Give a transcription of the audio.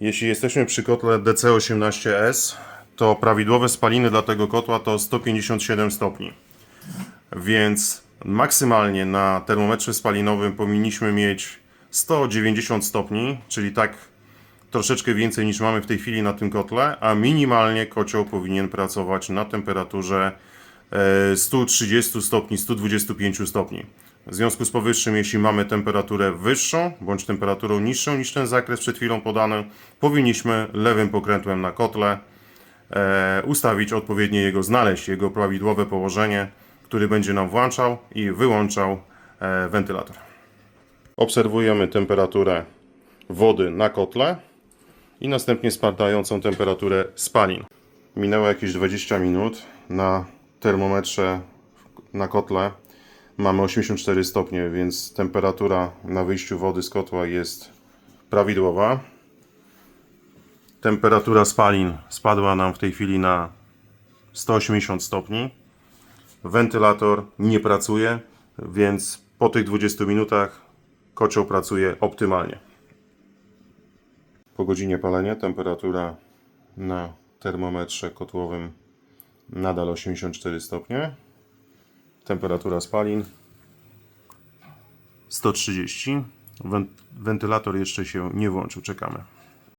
Jeśli jesteśmy przy kotle DC18S, to prawidłowe spaliny dla tego kotła to 157 stopni. Więc maksymalnie na termometrze spalinowym powinniśmy mieć 190 stopni, czyli tak troszeczkę więcej niż mamy w tej chwili na tym kotle, a minimalnie kocioł powinien pracować na temperaturze 130 stopni, 125 stopni. W związku z powyższym, jeśli mamy temperaturę wyższą bądź temperaturą niższą niż ten zakres przed chwilą podany, powinniśmy lewym pokrętłem na kotle e, ustawić odpowiednie jego, znaleźć jego prawidłowe położenie, który będzie nam włączał i wyłączał e, wentylator. Obserwujemy temperaturę wody na kotle i następnie spadającą temperaturę spalin. Minęło jakieś 20 minut. Na termometrze na kotle mamy 84 stopnie, więc temperatura na wyjściu wody z kotła jest prawidłowa. Temperatura spalin spadła nam w tej chwili na 180 stopni. Wentylator nie pracuje, więc po tych 20 minutach kocioł pracuje optymalnie. Po godzinie palenia temperatura na termometrze kotłowym nadal 84 stopnie. Temperatura spalin 130. Wen- Wentylator jeszcze się nie włączył, czekamy.